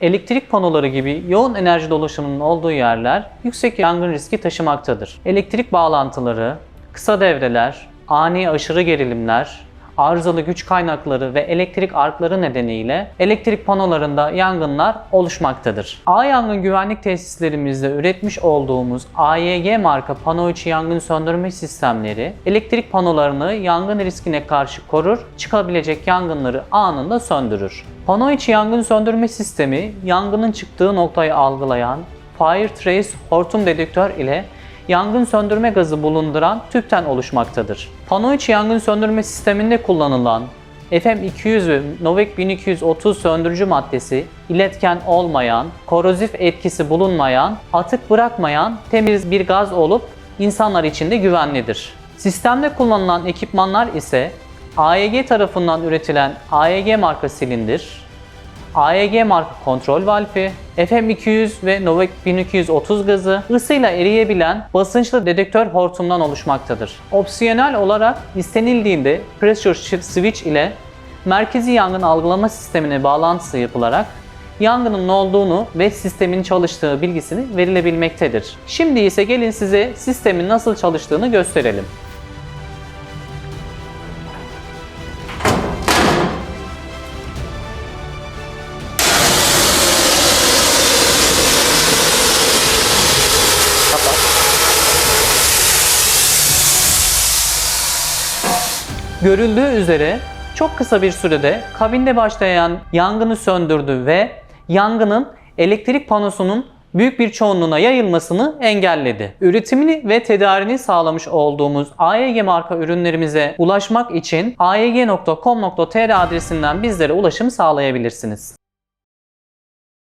Elektrik panoları gibi yoğun enerji dolaşımının olduğu yerler yüksek yangın riski taşımaktadır. Elektrik bağlantıları, kısa devreler, ani aşırı gerilimler, arızalı güç kaynakları ve elektrik arkları nedeniyle elektrik panolarında yangınlar oluşmaktadır. A yangın güvenlik tesislerimizde üretmiş olduğumuz AYG marka pano içi yangın söndürme sistemleri elektrik panolarını yangın riskine karşı korur, çıkabilecek yangınları anında söndürür. Pano içi yangın söndürme sistemi yangının çıktığı noktayı algılayan Fire Trace hortum dedektör ile yangın söndürme gazı bulunduran tüpten oluşmaktadır. Pano içi yangın söndürme sisteminde kullanılan FM200 ve Novec 1230 söndürücü maddesi iletken olmayan, korozif etkisi bulunmayan, atık bırakmayan temiz bir gaz olup insanlar için de güvenlidir. Sistemde kullanılan ekipmanlar ise AEG tarafından üretilen AEG marka silindir, AEG marka kontrol valfi, FM200 ve Novec 1230 gazı ısıyla eriyebilen basınçlı dedektör hortumdan oluşmaktadır. Opsiyonel olarak istenildiğinde pressure shift switch ile merkezi yangın algılama sistemine bağlantısı yapılarak yangının olduğunu ve sistemin çalıştığı bilgisini verilebilmektedir. Şimdi ise gelin size sistemin nasıl çalıştığını gösterelim. Görüldüğü üzere çok kısa bir sürede kabinde başlayan yangını söndürdü ve yangının elektrik panosunun büyük bir çoğunluğuna yayılmasını engelledi. Üretimini ve tedarini sağlamış olduğumuz AEG marka ürünlerimize ulaşmak için aeg.com.tr adresinden bizlere ulaşım sağlayabilirsiniz.